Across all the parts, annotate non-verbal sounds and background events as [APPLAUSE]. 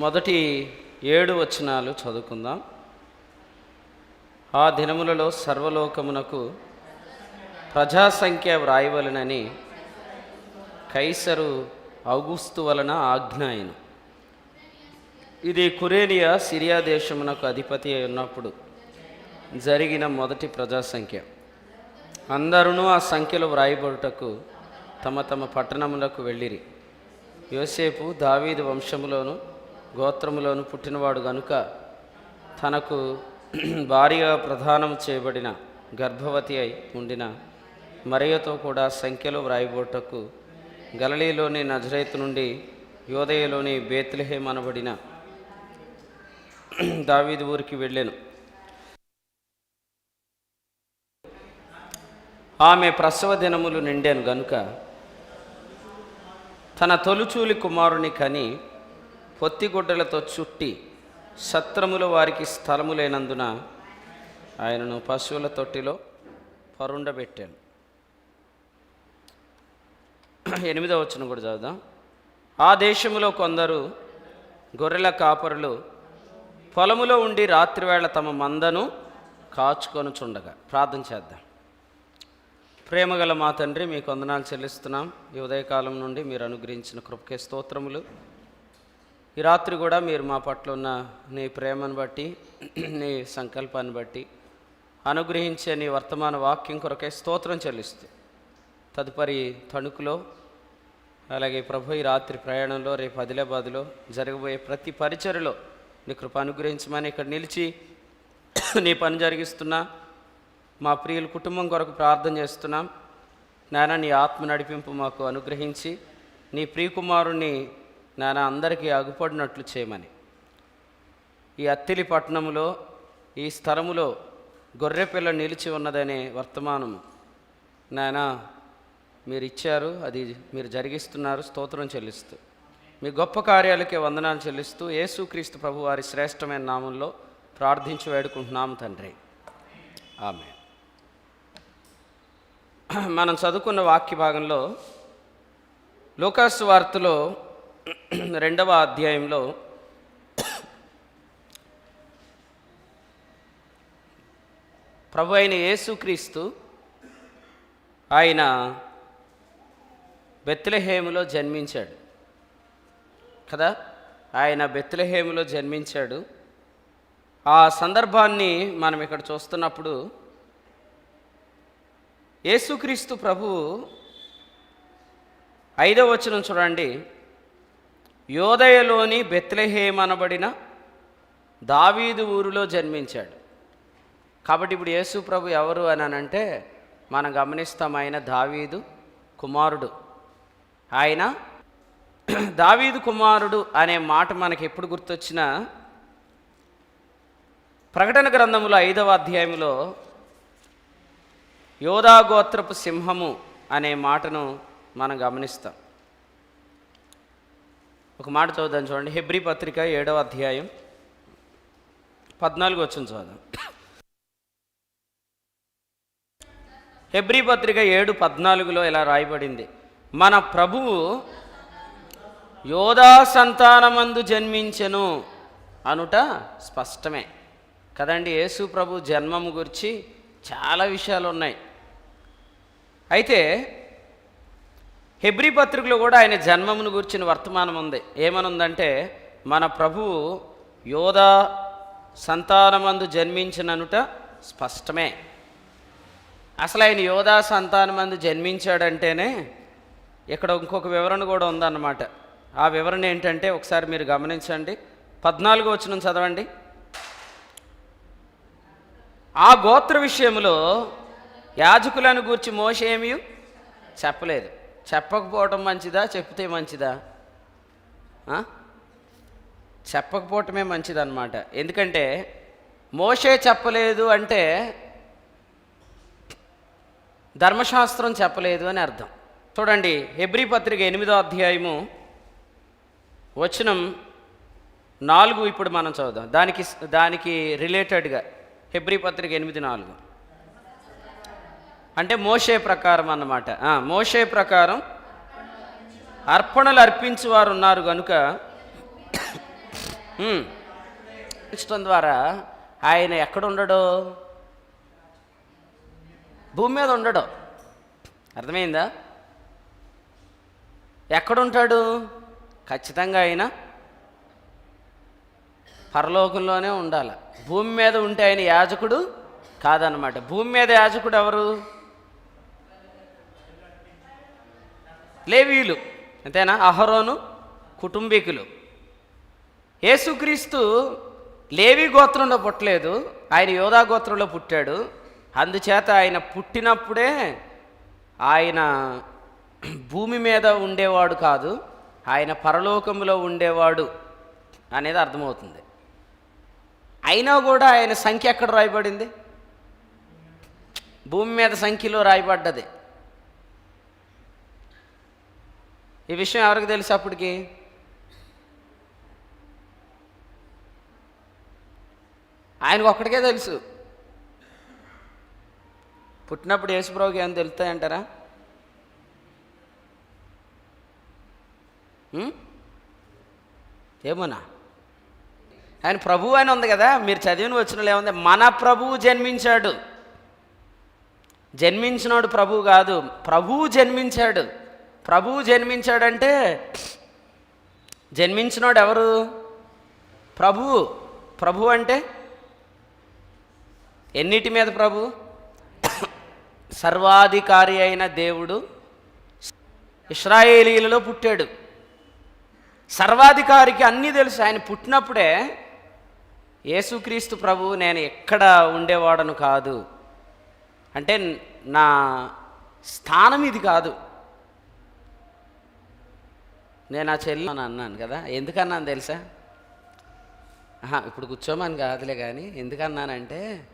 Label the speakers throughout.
Speaker 1: మొదటి ఏడు వచనాలు చదువుకుందాం. ఆ దినములలో సర్వలోకమునకు ప్రజాసంఖ్య వ్రాయవలనని కైసరు అవుగుస్తు వలన ఆజ్ఞ ఇది కురేనియా సిరియా దేశమునకు అధిపతి అయి ఉన్నప్పుడు జరిగిన మొదటి ప్రజాసంఖ్య. అందరూ ఆ సంఖ్యలో వ్రాయబడుటకు తమ తమ పట్టణములకు వెళ్ళిరి. యోసేపు దావీదు వంశములోను గోత్రములోను పుట్టినవాడు గనుక తనకు [CLEARS THROAT] భార్యగా ప్రధానం చేయబడిన గర్భవతి అయి ఉండిన మరియతో కూడా సంఖ్యలో వ్రాయబోటకు గలలీలోని నజరేతు నుండి యోదయలోని బేత్లెహేం అనబడిన [CLEARS THROAT] దావీదు ఊరికి వెళ్ళాను. ఆమె ప్రసవ దినములు నిండాను గనుక తన తొలుచూలి కుమారుని కని పొత్తిగుడ్డలతో చుట్టి సత్రములు వారికి స్థలము లేనందున ఆయనను పశువుల తొట్టిలో పరుండబెట్టాను. ఎనిమిదవ వచ్చిన కూడా చదువుదాం. ఆ దేశంలో కొందరు గొర్రెల కాపరులు పొలములో ఉండి రాత్రివేళ తమ మందను కాచుకొనుచుండగా. ప్రార్థన చేద్దాం. ప్రేమగల మా తండ్రి మీకు వందనాలు చెల్లిస్తున్నాం. ఈ ఉదయకాలం నుండి మీరు అనుగ్రహించిన కృపకే స్తోత్రములు. ఈ రాత్రి కూడా మీరు మా పట్ల ఉన్న నీ ప్రేమను బట్టి నీ సంకల్పాన్ని బట్టి అనుగ్రహించే నీ వర్తమాన వాక్యం కొరకే స్తోత్రం చెల్లిస్తూ తదుపరి తణుకులో అలాగే ప్రభు ఈ రాత్రి ప్రయాణంలో రేపు ఆదిలాబాద్లో జరగబోయే ప్రతి పరిచయలో నీ కృప అనుగ్రహించమని ఇక్కడ నిలిచి నీ పని జరిగిస్తున్నా. మా ప్రియుల కుటుంబం కొరకు ప్రార్థన చేస్తున్నాం. నాయన నీ ఆత్మ నడిపింపు మాకు అనుగ్రహించి నీ ప్రియకుమారుణ్ణి నాన్న అందరికీ అగుపడినట్లు చేయమని. ఈ అత్తిలి పట్టణంలో ఈ స్థలములో గొర్రెపిల్ల నిలిచి ఉన్నదనే వర్తమానము. నాయన మీరు ఇచ్చారు అది మీరు జరిగిస్తున్నారు స్తోత్రం చెల్లిస్తూ. మీ గొప్ప కార్యాలకే వందనాలు చెల్లిస్తూ యేసుక్రీస్తు ప్రభు వారి శ్రేష్టమైన నామంలో ప్రార్థించి వేడుకుంటున్నాము తండ్రి. ఆమె మనం చదువుకున్న వాక్య భాగంలో లోకాసు వార్తలో రెండవ అధ్యాయంలో ప్రభు అయిన యేసుక్రీస్తు ఆయన బెత్లహేములో జన్మించాడు. కదా? ఆయన బెత్లహేములో జన్మించాడు. ఆ సందర్భాన్ని మనం ఇక్కడ చూస్తున్నప్పుడు యేసుక్రీస్తు ప్రభువు ఐదవ వచనం చూడండి. యోదయలోని బెత్లెహేమ్ అనబడిన దావీదు ఊరిలో జన్మించాడు. కాబట్టి ఇప్పుడు యేసు ప్రభు ఎవరు అని అంటే మనం గమనిస్తాం ఆయన దావీదు కుమారుడు. ఆయన [CLEARS THROAT] దావీదు కుమారుడు అనే మాట మనకి ఎప్పుడు గుర్తొచ్చినా ప్రకటన గ్రంథములో ఐదవ అధ్యాయంలో యోధాగోత్రపు సింహము అనే మాటను మనం గమనిస్తాం. ఒక మాట చదువుదాం చూడండి. హెబ్రి పత్రిక ఏడవ అధ్యాయం పద్నాలుగు వచ్చిన చదువు హెబ్రి పత్రిక ఏడు పద్నాలుగులో ఇలా రాయబడింది. మన ప్రభువు యోధా సంతానమందు జన్మించెను అనుట స్పష్టమే. కదండి యేసు ప్రభు జన్మము గురించి చాలా విషయాలు ఉన్నాయి అయితే హెబ్రి పత్రికలో కూడా ఆయన జన్మమును గురించిన వర్తమానం ఉంది. ఏమనుందంటే మన ప్రభువు యోధా సంతానమందు జన్మించిననుట స్పష్టమే. అసలు ఆయన యోధా సంతానమందు జన్మించాడంటేనే ఇక్కడ ఇంకొక వివరణ కూడా ఉందన్నమాట. ఆ వివరణ ఏంటంటే ఒకసారి మీరు గమనించండి. పద్నాలుగు వచ్చిన చదవండి. ఆ గోత్ర విషయంలో యాజకులను గూర్చి మోసేమీ చెప్పలేదు. చెప్పకపోవటం మంచిదా చెప్తే మంచిదా? చెప్పకపోవటమే మంచిదన్నమాట. ఎందుకంటే మోషే చెప్పలేదు అంటే ధర్మశాస్త్రం చెప్పలేదు అని అర్థం. చూడండి హెబ్రి పత్రిక ఎనిమిదో అధ్యాయము వచనం నాలుగు ఇప్పుడు మనం చదువుదాం. దానికి దానికి రిలేటెడ్గా హెబ్రి పత్రిక ఎనిమిది నాలుగు. అంటే మోషే ప్రకారం అన్నమాట. మోషే ప్రకారం అర్పణలు అర్పించేవారు ఉన్నారు కనుక ఇష్టం ద్వారా ఆయన ఎక్కడ ఉండడు? భూమి మీద ఉండడు. అర్థమైందా? ఎక్కడుంటాడు ఖచ్చితంగా ఆయన పరలోకంలోనే ఉండాలి. భూమి మీద ఉంటే ఆయన యాజకుడు కాదనమాట భూమి మీద యాజకుడు ఎవరు? లేవీలు అంతేనా? అహరోను కుటుంబీకులు. యేసుక్రీస్తు లేవి గోత్రంలో పుట్టలేదు ఆయన యోధా గోత్రంలో పుట్టాడు. అందుచేత ఆయన పుట్టినప్పుడే ఆయన భూమి మీద ఉండేవాడు కాదు ఆయన పరలోకంలో ఉండేవాడు అనేది అర్థమవుతుంది. అయినా కూడా ఆయన సంఖ్య ఎక్కడ రాయబడింది? భూమి మీద సంఖ్యలో రాయబడ్డది. ఈ విషయం ఎవరికి తెలుసు అప్పటికి? ఆయనకు ఒక్కడికే తెలుసు. పుట్టినప్పుడు యేసుప్రభుకి ఏమైనా తెలుస్తాయంటారా? ఏమోనా? ఆయన ప్రభువు అని ఉంది కదా మీరు చదివిన వచ్చిన ఏముంది? మన ప్రభువు జన్మించాడు. జన్మించినోడు ప్రభువు కాదు ప్రభువు జన్మించాడు. ప్రభువు జన్మించాడంటే జన్మించినోడు ఎవరు ప్రభువు ప్రభు అంటే ఎన్నిటి మీద ప్రభు? సర్వాధికారి అయిన దేవుడు ఇస్రాయేలీలలో పుట్టాడు. సర్వాధికారికి అన్నీ తెలుసు. ఆయన పుట్టినప్పుడే యేసుక్రీస్తు ప్రభు నేను ఎక్కడ ఉండేవాడను కాదు. అంటే నా స్థానం ఇది కాదు. నేను ఆ చెల్లి అని అన్నాను కదా ఎందుకన్నాను తెలుసా? ఆహా, ఇప్పుడు కూర్చోమని కాదులే కానీ ఎందుకన్నానంటే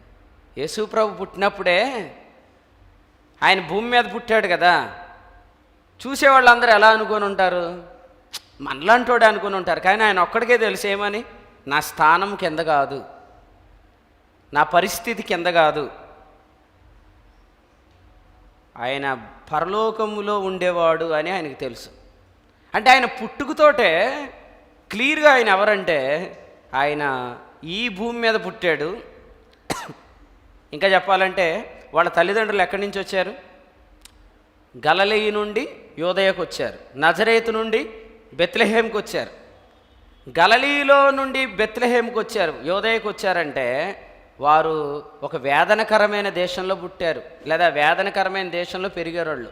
Speaker 1: యేసుప్రభు పుట్టినప్పుడే ఆయన భూమి మీద పుట్టాడు కదా. చూసేవాళ్ళందరూ ఎలా అనుకొని ఉంటారు? మనలాంటోడే అనుకుని ఉంటారు. కానీ ఆయన ఒక్కడికే తెలుసు ఏమని? నా స్థానం కింద కాదు. నా పరిస్థితి కింద కాదు. ఆయన పరలోకములో ఉండేవాడు అని ఆయనకు తెలుసు. అంటే ఆయన పుట్టుకతోటే క్లియర్గా ఆయన ఎవరంటే ఆయన ఈ భూమి మీద పుట్టాడు. ఇంకా చెప్పాలంటే వాళ్ళ తల్లిదండ్రులు ఎక్కడి నుంచి వచ్చారు? గలలేయి నుండి యోదయకు వచ్చారు. నజరేతు నుండి బెత్లహేమ్కి వచ్చారు. గలలీలో నుండి బెత్లహేమ్కి వచ్చారు. యోదయకు వచ్చారంటే వారు ఒక వేదనకరమైన దేశంలో పుట్టారు. లేదా వేదనకరమైన దేశంలో పెరిగారు వాళ్ళు.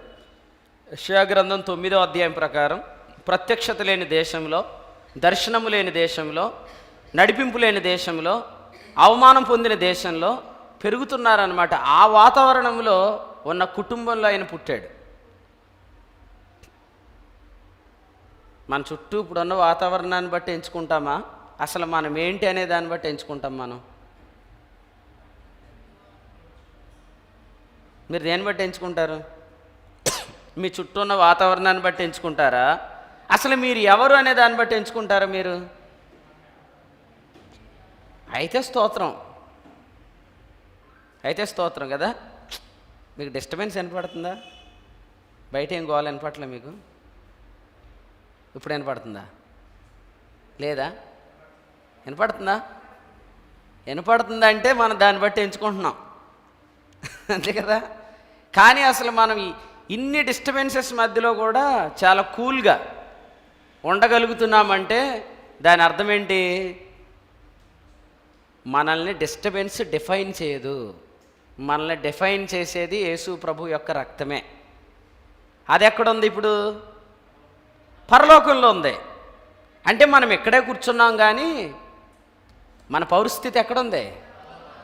Speaker 1: శివ గ్రంథం తొమ్మిదో అధ్యాయం ప్రకారం ప్రత్యక్షత లేని దేశంలో దర్శనము లేని దేశంలో నడిపింపు లేని దేశంలో అవమానం పొందిన దేశంలో పెరుగుతున్నారనమాట ఆ వాతావరణంలో ఉన్న కుటుంబంలో ఆయన పుట్టాడు. మన చుట్టూ ఇప్పుడున్న వాతావరణాన్ని బట్టి ఎంచుకుంటామా? అసలు మనం ఏంటి అనే దాన్ని బట్టి ఎంచుకుంటాం మనం? మీరు దేన్ని బట్టి ఎంచుకుంటారు? మీ చుట్టూ ఉన్న వాతావరణాన్ని బట్టి ఎంచుకుంటారా? అసలు మీరు ఎవరు అనే దాన్ని బట్టి ఎంచుకుంటారా మీరు? అయితే స్తోత్రం. అయితే స్తోత్రం కదా? మీకు డిస్టర్బెన్స్ వినపడుతుందా? బయట ఏం గోవాలి వినపట్లే మీకు? ఇప్పుడు వినపడుతుందా? లేదా? వినపడుతుందా? వినపడుతుందా అంటే మనం దాన్ని బట్టి ఎంచుకుంటున్నాం. అంతే కదా? కానీ అసలు మనం ఇన్ని డిస్టర్బెన్సెస్ మధ్యలో కూడా చాలా కూల్గా ఉండగలుగుతున్నామంటే దాని అర్థం ఏంటి మనల్ని డిస్టర్బెన్స్ డిఫైన్ చేయదు. మనల్ని డిఫైన్ చేసేది యేసు ప్రభు యొక్క రక్తమే. అది ఎక్కడుంది ఇప్పుడు? పరలోకంలో ఉంది. అంటే మనం ఇక్కడే కూర్చున్నాం కానీ మన పౌరస్థితి ఎక్కడుంది?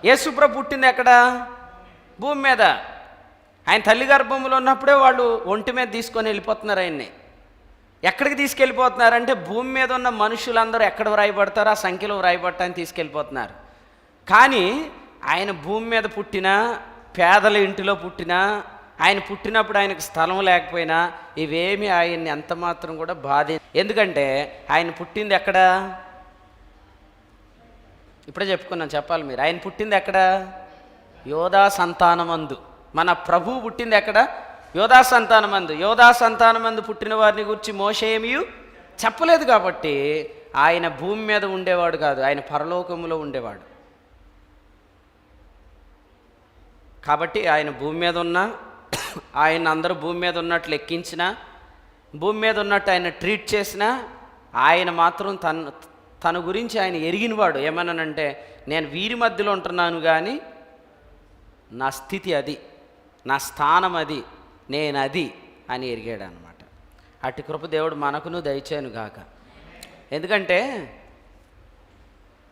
Speaker 1: యేసుప్రభు పుట్టింది ఎక్కడ? భూమి మీద. ఆయన తల్లి గర్భంలో ఉన్నప్పుడే వాళ్ళు ఒంటి మీద తీసుకొని వెళ్ళిపోతున్నారు ఆయన్ని. ఎక్కడికి తీసుకెళ్ళిపోతున్నారంటే భూమి మీద ఉన్న మనుషులందరూ ఎక్కడ వ్రాయబడతారో ఆ సంఖ్యలో వ్రాయబడటానికి తీసుకెళ్ళిపోతున్నారు. కానీ ఆయన భూమి మీద పుట్టిన పేదల ఇంటిలో పుట్టిన ఆయన పుట్టినప్పుడు ఆయనకు స్థలం లేకపోయినా ఇవేమి ఆయన్ని ఎంత మాత్రం కూడా బాధ. ఎందుకంటే ఆయన పుట్టింది ఎక్కడ? ఇప్పుడే చెప్పుకున్నాను చెప్పాలి మీరు. ఆయన పుట్టింది ఎక్కడ? యోధా సంతానమందు. మన ప్రభువు పుట్టింది ఎక్కడ? యోధా సంతానమందు యోధా సంతానమందు పుట్టిన వారిని గురించి మోసేమియు చెప్పలేదు కాబట్టి ఆయన భూమి మీద ఉండేవాడు కాదు ఆయన పరలోకములో ఉండేవాడు. కాబట్టి ఆయన భూమి మీద ఉన్నా ఆయన అందరూ భూమి మీద ఉన్నట్లు లెక్కించిన భూమి మీద ఉన్నట్టు ఆయన ట్రీట్ చేసినా ఆయన మాత్రం తన తన గురించి ఆయన ఎరిగినవాడు. ఏమన్నానంటే నేను వీరి మధ్యలో ఉంటున్నాను కానీ నా స్థితి అది నా స్థానం అది. నేను అది అని ఎరిగాడు అనమాట అటు కృప దేవుడు మనకును దయచేయను గాక. ఎందుకంటే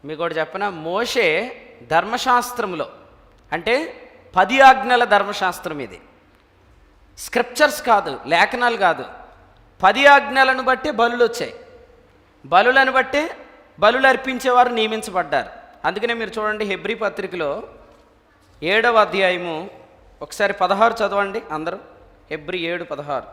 Speaker 1: మీకు ఒకటి చెప్పన? మోషే ధర్మశాస్త్రంలో అంటే పది ఆజ్ఞల ధర్మశాస్త్రం ఇది. స్క్రిప్చర్స్ కాదు లేఖనాలు కాదు. పది ఆజ్ఞలను బట్టి బలులు వచ్చాయి. బలులను బట్టి బలులు అర్పించేవారు నియమించబడ్డారు. అందుకనే మీరు చూడండి హెబ్రి పత్రికలో ఏడవ అధ్యాయము ఒకసారి పదహారు చదవండి అందరూ. హెబ్రి ఏడు పదహారు.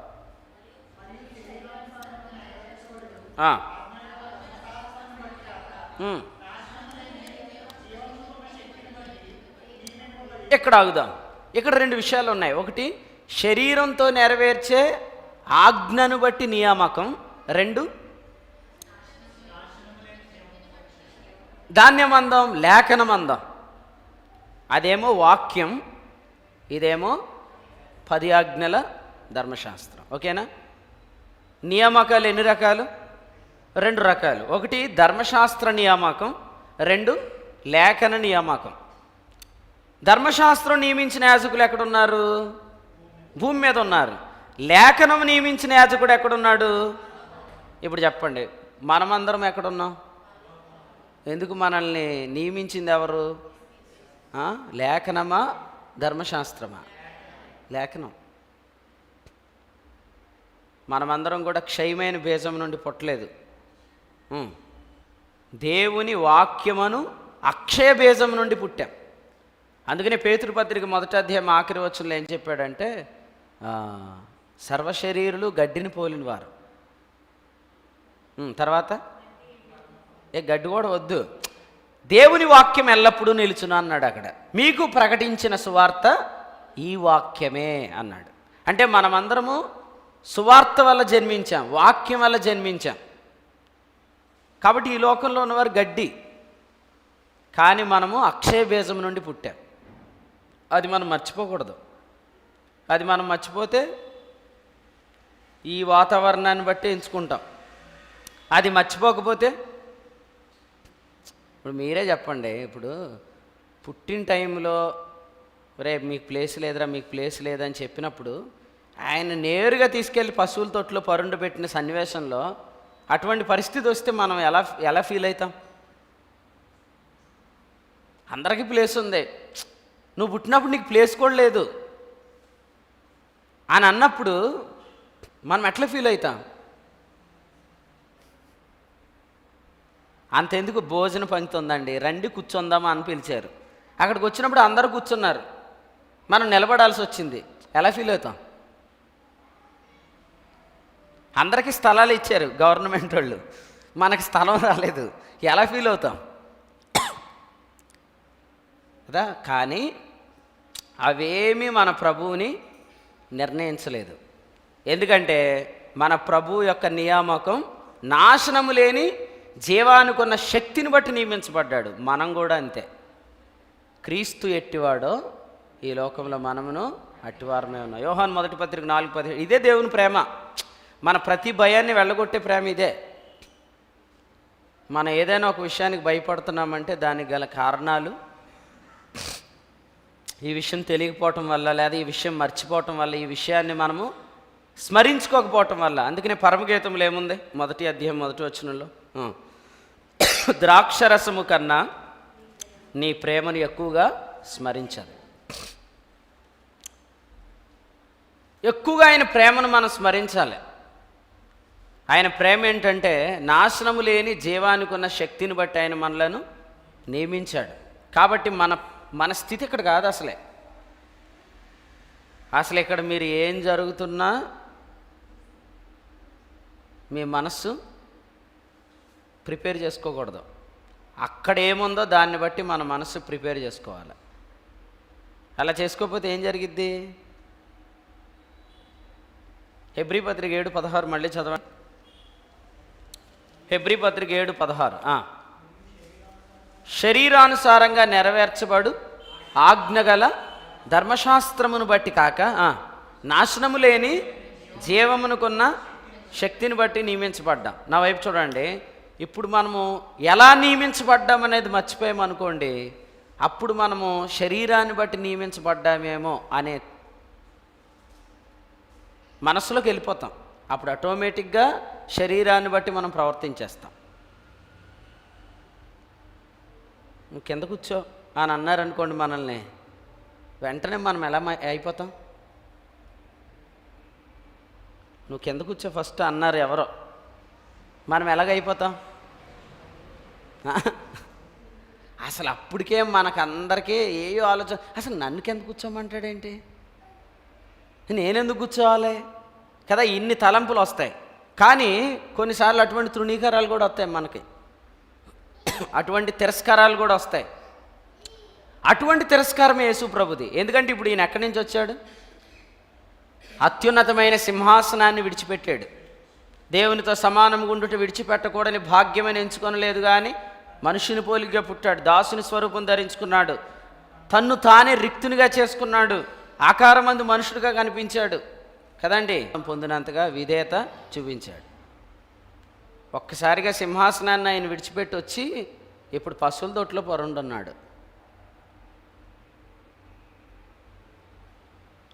Speaker 1: ఇక్కడ ఆగుదాం? ఇక్కడ రెండు విషయాలు ఉన్నాయి. ఒకటి శరీరంతో నెరవేర్చే ఆజ్ఞను బట్టి నియామకం. రెండు ధాన్యమందం లేఖనమందం. అదేమో వాక్యం ఇదేమో పది ఆజ్ఞల ధర్మశాస్త్రం. ఓకేనా? నియామకాలు ఎన్ని రకాలు? రెండు రకాలు. ఒకటి ధర్మశాస్త్ర నియామకం రెండు లేఖన నియామకం. ధర్మశాస్త్రం నియమించిన యాజకులు ఎక్కడున్నారు? భూమి మీద ఉన్నారు. లేఖనం నియమించిన యాజకుడు ఎక్కడున్నాడు? ఇప్పుడు చెప్పండి మనమందరం ఎక్కడున్నాం? ఎందుకు మనల్ని నియమించింది ఎవరు? లేఖనమా ధర్మశాస్త్రమా? లేఖనం. మనమందరం కూడా క్షయమైన బీజం నుండి పుట్టలేదు. దేవుని వాక్యమును అక్షయ బీజం నుండి పుట్టాం. అందుకనే పేతృపత్రిక మొదటి అధ్యాయం ఆఖరి వచ్చంలో ఏం చెప్పాడంటే సర్వశరీరులు గడ్డిని పోలిన వారు. తర్వాత? ఏ గడ్డి కూడా వద్దు. దేవుని వాక్యం ఎల్లప్పుడూ నిలుచును అన్నాడు అక్కడ. మీకు ప్రకటించిన సువార్త ఈ వాక్యమే అన్నాడు. అంటే మనమందరము సువార్త వల్ల జన్మించాం వాక్యం వల్ల జన్మించాం. కాబట్టి ఈ లోకంలో ఉన్నవారు గడ్డి. కానీ మనము అక్షయ బీజం నుండి పుట్టాం. అది మనం మర్చిపోకూడదు. అది మనం మర్చిపోతే ఈ వాతావరణాన్ని బట్టి ఎంచుకుంటాం. అది మర్చిపోకపోతే ఇప్పుడు మీరే చెప్పండి ఇప్పుడు పుట్టిన టైంలో రే మీకు ప్లేస్ లేదురా మీకు ప్లేస్ లేదని చెప్పినప్పుడు ఆయన నేరుగా తీసుకెళ్ళి పశువుల తొట్లో పరుండు పెట్టిన సన్నివేశంలో అటువంటి పరిస్థితి వస్తే మనం ఎలా ఎలా ఫీల్ అవుతాం? అందరికీ ప్లేస్ ఉంది. నువ్వు పుట్టినప్పుడు నీకు ప్లేస్ కూడా లేదు. అని అన్నప్పుడు మనం ఎట్లా ఫీల్ అవుతాం? అంతెందుకు భోజన పంక్తి ఉందండి. రండి కూర్చుందామా అని పిలిచారు. అక్కడికి వచ్చినప్పుడు అందరూ కూర్చున్నారు. మనం నిలబడాల్సి వచ్చింది. ఎలా ఫీల్ అవుతాం? అందరికీ స్థలాలు ఇచ్చారు గవర్నమెంట్ వాళ్ళు. మనకి స్థలం రాలేదు. ఎలా ఫీల్ అవుతాం? కదా కానీ అవేమీ మన ప్రభువుని నిర్ణయించలేదు. ఎందుకంటే మన ప్రభు యొక్క నియామకం నాశనము లేని జీవానుకున్న శక్తిని బట్టి నియమించబడ్డాడు. మనం కూడా అంతే. క్రీస్తు ఎట్టివాడో ఈ లోకంలో మనమును అట్టివారమే ఉన్నాం. యోహాన్ మొదటి పత్రిక నాలుగు పదిహేడు. ఇదే దేవుని ప్రేమ. మన ప్రతి భయాన్ని వెళ్ళగొట్టే ప్రేమ ఇదే. మనం ఏదైనా ఒక విషయానికి భయపడుతున్నామంటే దానికి గల కారణాలు ఈ విషయం తెలియకపోవటం వల్ల లేదా ఈ విషయం మర్చిపోవటం వల్ల ఈ విషయాన్ని మనము స్మరించుకోకపోవటం వల్ల. అందుకనే పరమగీతంలో ఏముంది? మొదటి అధ్యాయం మొదటి వచనంలో. ద్రాక్షరసము కన్నా నీ ప్రేమను ఎక్కువగా స్మరించాలి. ఎక్కువగా ఆయన ప్రేమను మనం స్మరించాలి. ఆయన ప్రేమ ఏంటంటే నాశనము లేని జీవానికి ఉన్న శక్తిని బట్టి ఆయన మనలను నియమించాడు. కాబట్టి మన మన స్థితి ఇక్కడ కాదు అసలే. అసలు ఇక్కడ మీరు ఏం జరుగుతున్నా మీ మనస్సు ప్రిపేర్ చేసుకోకూడదు. అక్కడ ఏముందో దాన్ని బట్టి మన మనస్సు ప్రిపేర్ చేసుకోవాలి. అలా చేసుకోకపోతే ఏం జరిగిద్ది? హెబ్రి పత్రిక ఏడు పదహారు మళ్ళీ చదవండి. హెబ్రి పత్రిక ఏడు పదహారు శరీరానుసారంగా నెరవేర్చబడు ఆజ్ఞగల ధర్మశాస్త్రమును బట్టి కాక నాశనము లేని జీవమునుకున్న శక్తిని బట్టి నియమించబడ్డాం. నా వైపు చూడండి ఇప్పుడు మనము ఎలా నియమించబడ్డాం అనేది మర్చిపోయామనుకోండి అప్పుడు మనము శరీరాన్ని బట్టి నియమించబడ్డామేమో అనే మనసులోకి వెళ్ళిపోతాం. అప్పుడు ఆటోమేటిక్గా శరీరాన్ని బట్టి మనం ప్రవర్తించేస్తాం. నువ్వు కింద కూర్చో అని అన్నారనుకోండి మనల్ని వెంటనే మనం ఎలా అయిపోతాం? నువ్వు కింద కూర్చో ఫస్ట్ అన్నారు ఎవరో. మనం ఎలాగైపోతాం అసలు అప్పటికే మనకందరికీ ఏ ఆలోచన అసలు నన్ను కింద కూర్చోమంటాడేంటి? నేనెందుకు కూర్చోవాలి? కదా ఇన్ని తలంపులు వస్తాయి. కానీ కొన్నిసార్లు అటువంటి తృణీకరాలు కూడా వస్తాయి మనకి. అటువంటి తిరస్కారాలు కూడా వస్తాయి. అటువంటి తిరస్కారం యేసు ప్రభుది. ఎందుకంటే ఇప్పుడు ఈయన ఎక్కడి నుంచి వచ్చాడు? అత్యున్నతమైన సింహాసనాన్ని విడిచిపెట్టాడు. దేవునితో సమానం గుండుట విడిచిపెట్టకూడని భాగ్యమని ఎంచుకొనలేదు కానీ మనుషుని పోలిగా పుట్టాడు. దాసుని స్వరూపం ధరించుకున్నాడు. తన్ను తానే రిక్తునిగా చేసుకున్నాడు. ఆకారమందు మనుషుడిగా కనిపించాడు. కదండి? పొందినంతగా విధేయత చూపించాడు. ఒక్కసారిగా సింహాసనాన్ని ఆయన విడిచిపెట్టి వచ్చి ఇప్పుడు పశువుల దొట్లో పొరుండున్నాడు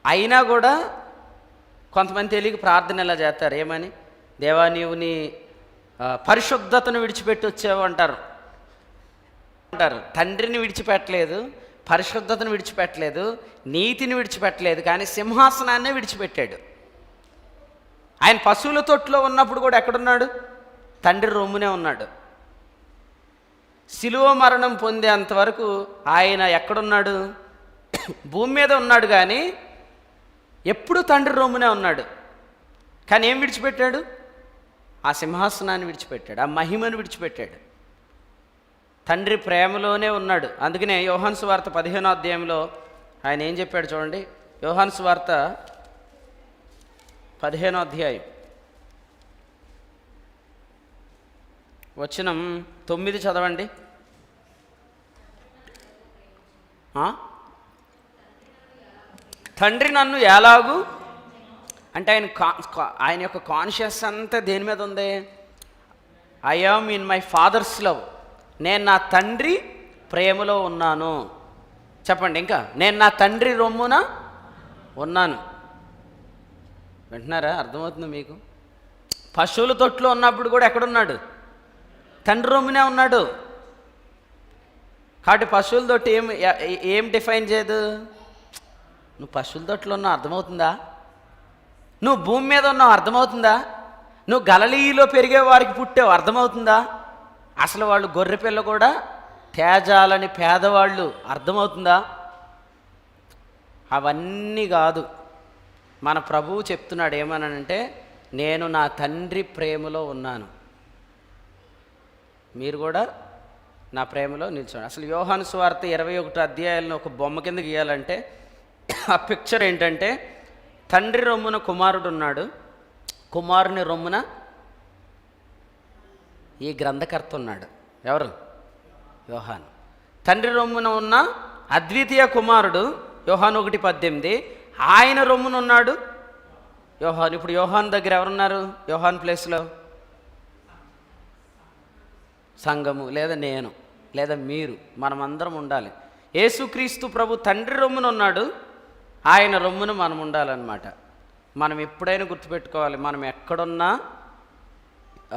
Speaker 1: అయినా కూడా కొంతమంది తెలియక ప్రార్థన ఎలా చేస్తారు? ఏమని? దేవా నీవు నీ పరిశుద్ధతను విడిచిపెట్టి వచ్చావు అంటారు. అంటారు. తండ్రిని విడిచిపెట్టలేదు. పరిశుద్ధతను విడిచిపెట్టలేదు నీతిని విడిచిపెట్టలేదు కానీ సింహాసనాన్నే విడిచిపెట్టాడు. ఆయన పశువుల తొట్టులో ఉన్నప్పుడు కూడా ఎక్కడున్నాడు? తండ్రి రొమ్మునే ఉన్నాడు. శిలువ మరణం పొందేంతవరకు ఆయన ఎక్కడున్నాడు? భూమి మీద ఉన్నాడు కానీ ఎప్పుడు తండ్రి రొమ్మునే ఉన్నాడు. కానీ ఏం విడిచిపెట్టాడు? ఆ సింహాసనాన్ని విడిచిపెట్టాడు ఆ మహిమను విడిచిపెట్టాడు. తండ్రి ప్రేమలోనే ఉన్నాడు. అందుకనే యోహాన్ సువార్త పదిహేనో అధ్యాయంలో ఆయన ఏం చెప్పాడు చూడండి. యోహాన్ సువార్త పదిహేనో అధ్యాయం. వచనం తొమ్మిది చదవండి. తండ్రి నన్ను ఎలాగూ? అంటే ఆయన కా- కా- ఆయన యొక్క కాన్షియస్ అంతా దేని మీద ఉంది? I am in my father's love నేను నా తండ్రి ప్రేమలో ఉన్నాను. చెప్పండి ఇంకా. నేను నా తండ్రి రొమ్మున ఉన్నాను. వింటున్నారా? అర్థమవుతుంది మీకు? పశువుల తొట్లో ఉన్నప్పుడు కూడా ఎక్కడున్నాడు? తండ్రి రొమ్మునే ఉన్నాడు. కాబట్టి పశువుల తొట్టి ఏం ఏం డిఫైన్ చేయదు? నువ్వు పశువుల తొట్లో ఉన్నావు అర్థమవుతుందా? నువ్వు భూమి మీద ఉన్నావు అర్థమవుతుందా? నువ్వు గలలీలో పెరిగే వారికి పుట్టావు అర్థమవుతుందా? అసలు వాళ్ళు గొర్రె పిల్ల కూడా తేజాలని పేదవాళ్ళు అర్థమవుతుందా? అవన్నీ కాదు. మన ప్రభువు చెప్తున్నాడు ఏమనంటే నేను నా తండ్రి ప్రేమలో ఉన్నాను. మీరు కూడా నా ప్రేమలో నిల్చోండి. అసలు యోహాను స్వార్త ఇరవై ఒకటి అధ్యాయాలను ఒక బొమ్మ కింద గీయాలంటే ఆ పిక్చర్ ఏంటంటే తండ్రి రొమ్మున కుమారుడు ఉన్నాడు. కుమారుని రొమ్మున ఈ గ్రంథకర్త ఉన్నాడు ఎవరు? యోహాను. తండ్రి రొమ్మున ఉన్న అద్వితీయ కుమారుడు యోహాను ఒకటి పద్దెనిమిది. ఆయన రొమ్మున ఉన్నాడు యోహాన్. ఇప్పుడు యోహాన్ దగ్గర ఎవరున్నారు? యోహాన్ ప్లేస్లో? సంఘము. లేదా నేను. లేదా మీరు. మనమందరం ఉండాలి. యేసుక్రీస్తు ప్రభు తండ్రి రొమ్మున ఉన్నాడు ఆయన రొమ్మును మనం ఉండాలన్నమాట మనం ఎప్పుడైనా గుర్తుపెట్టుకోవాలి. మనం ఎక్కడున్నా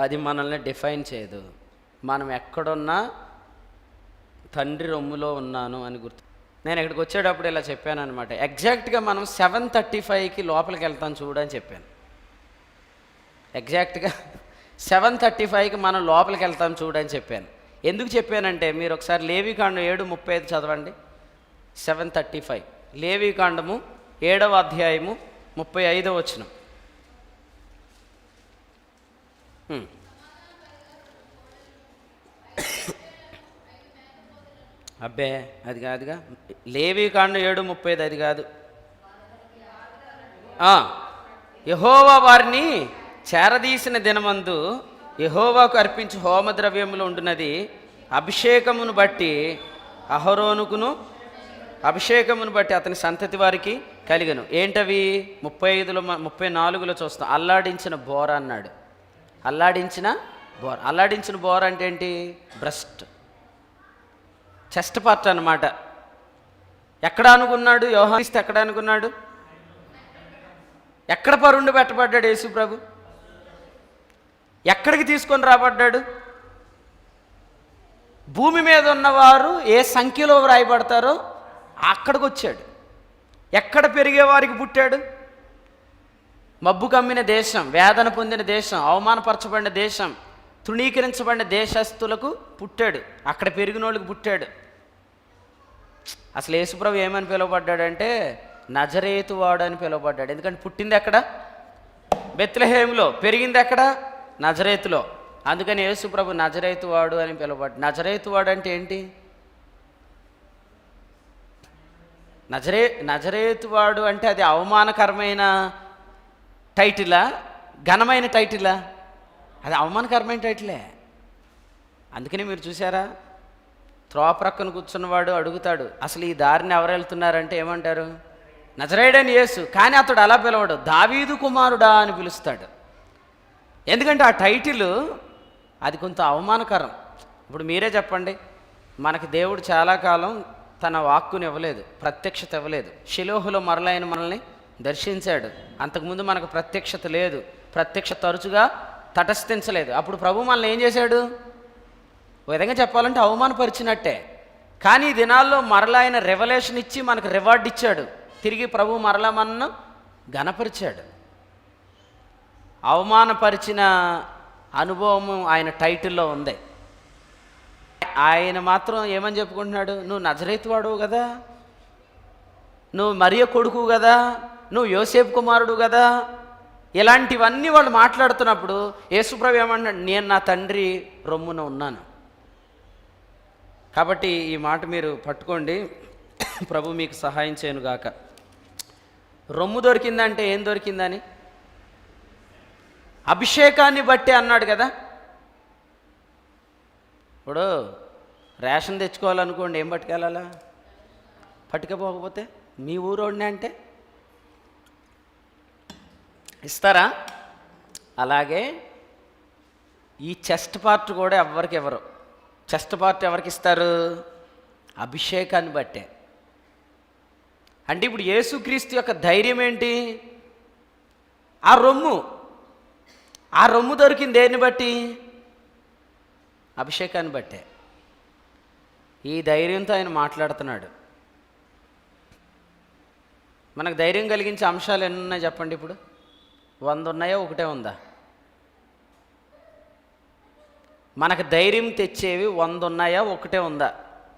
Speaker 1: అది మనల్ని డిఫైన్ చేయదు. మనం ఎక్కడున్నా తండ్రి రొమ్ములో ఉన్నాను అని గుర్తు నేను ఇక్కడికి వచ్చేటప్పుడు ఇలా చెప్పాను అనమాట ఎగ్జాక్ట్గా మనం సెవెన్ థర్టీ ఫైవ్కి లోపలికి వెళ్తాం చూడని చెప్పాను. ఎగ్జాక్ట్గా సెవెన్ థర్టీ ఫైవ్కి మనం లోపలికి వెళ్తాం చూడని చెప్పాను. ఎందుకు చెప్పానంటే మీరు ఒకసారి లేవికాండం ఏడు ముప్పై ఐదు చదవండి. సెవెన్ థర్టీ ఫైవ్ లేవికాండము ఏడవ అధ్యాయము ముప్పై ఐదవ వచ్చినాం Hmm. అబ్బే అది కాదుగా. లేవికాండం ఏడు ముప్పైది అది కాదు. యహోవా వారిని చేరదీసిన దినమందు యహోవాకు అర్పించి హోమద్రవ్యములు ఉండినది. అభిషేకమును బట్టి అహరోనుకును అభిషేకమును బట్టి అతని సంతతి వారికి కలిగను. ఏంటవి? ముప్పై ఐదులో ముప్పై నాలుగులో చూస్తాం. అల్లాడించిన బోర అన్నాడు. అల్లాడించిన బోర్. అల్లాడించిన బోర్ అంటే ఏంటి? బ్రెస్ట్. చెస్ట్ పార్ట్ అన్నమాట. ఎక్కడ అనుకున్నాడు? యోహానిస్తే ఎక్కడ అనుకున్నాడు? ఎక్కడ పరుండి పెట్టబడ్డాడు యేసు ప్రభు? ఎక్కడికి తీసుకొని రాబడ్డాడు? భూమి మీద ఉన్నవారు ఏ సంఖ్యలో వ్రాయబడతారో అక్కడికి వచ్చాడు. ఎక్కడ పెరిగే వారికి పుట్టాడు? మబ్బు కమ్మిన దేశం వేదన పొందిన దేశం అవమానపరచబడిన దేశం తృణీకరించబడిన దేశస్తులకు పుట్టాడు. అక్కడ పెరిగిన వాళ్ళకి పుట్టాడు. అసలు యేసుప్రభు ఏమని పిలువబడ్డాడంటే నజరేతు వాడు అని పిలువబడ్డాడు. ఎందుకంటే పుట్టింది ఎక్కడ? బెత్లహేములో. పెరిగింది ఎక్కడ? నజరేతులో. అందుకని యేసుప్రభు నజరేతు వాడు అని పిలువబడ్డాడు నజరేతు వాడు అంటే ఏంటి? నజరే నజరేతు వాడు అంటే అది అవమానకరమైన టైటిలా ఘనమైన టైటిలా అది అవమానకరమైన టైటిలే అందుకని మీరు చూసారా త్రోవ ప్రక్కన కూర్చున్నవాడు అడుగుతాడు అసలు ఈ దారిని ఎవరు వెళ్తున్నారంటే ఏమంటారు? నజరేడని యేసు కానీ అతడు అలా పిలవడు దావీదు కుమారుడా అని పిలుస్తాడు. ఎందుకంటే ఆ టైటిల్ అది కొంత అవమానకరం. ఇప్పుడు మీరే చెప్పండి మనకి దేవుడు చాలా కాలం తన వాక్కుని ఇవ్వలేదు ప్రత్యక్షత ఇవ్వలేదు. శిలోహులో మరలైన మనల్ని దర్శించాడు. అంతకుముందు మనకు ప్రత్యక్షత లేదు. ప్రత్యక్ష తరచుగా తటస్థించలేదు. అప్పుడు ప్రభు మనల్ని ఏం చేశాడు? ఓ విధంగా చెప్పాలంటే అవమానపరిచినట్టే. కానీ ఈ దినాల్లో మరలా ఆయన రెవల్యూషన్ ఇచ్చి మనకు రివార్డ్ ఇచ్చాడు. తిరిగి ప్రభు మరలా మనను గణపరిచాడు అవమానపరిచిన అనుభవం ఆయన టైటిల్లో ఉంది. ఆయన మాత్రం ఏమని చెప్పుకుంటున్నాడు? నువ్వు నజరేతు వాడువు కదా? నువ్వు మరియ కొడుకు కదా? నువ్వు యోసేపు కుమారుడు కదా? ఇలాంటివన్నీ వాళ్ళు మాట్లాడుతున్నప్పుడు యేసుప్రభు ఏమంటున్నాడు నేను నా తండ్రి రొమ్మున ఉన్నాను. కాబట్టి ఈ మాట మీరు పట్టుకోండి. ప్రభు మీకు సహాయం చేయనుగాక రొమ్ము దొరికిందంటే ఏం దొరికిందని? అభిషేకాన్ని బట్టి అన్నాడు కదా. ఇప్పుడు రేషన్ తెచ్చుకోవాలనుకోండి ఏం పట్టుకెళ్ళాలా? పట్టుకపోకపోతే మీ ఊరోడిని అంటే? ఇస్తారా? అలాగే ఈ చెస్ట్ పార్ట్ కూడా ఎవరికి ఇవ్వరు. చెస్ట్ పార్ట్ ఎవరికి ఇస్తారు? అభిషేకాన్ని బట్టే. అంటే ఇప్పుడు యేసుక్రీస్తు యొక్క ధైర్యం ఏంటి? ఆ రొమ్ము. ఆ రొమ్ము దొరికింది దేన్ని బట్టి? అభిషేకాన్ని బట్టే. ఈ ధైర్యంతో ఆయన మాట్లాడుతున్నాడు. మనకు ధైర్యం కలిగించే అంశాలు ఎన్ని ఉన్నాయి చెప్పండి ఇప్పుడు. వంద ఉన్నాయా ఒకటే ఉందా? మనకు ధైర్యం తెచ్చేవి వంద ఉన్నాయా ఒకటే ఉందా?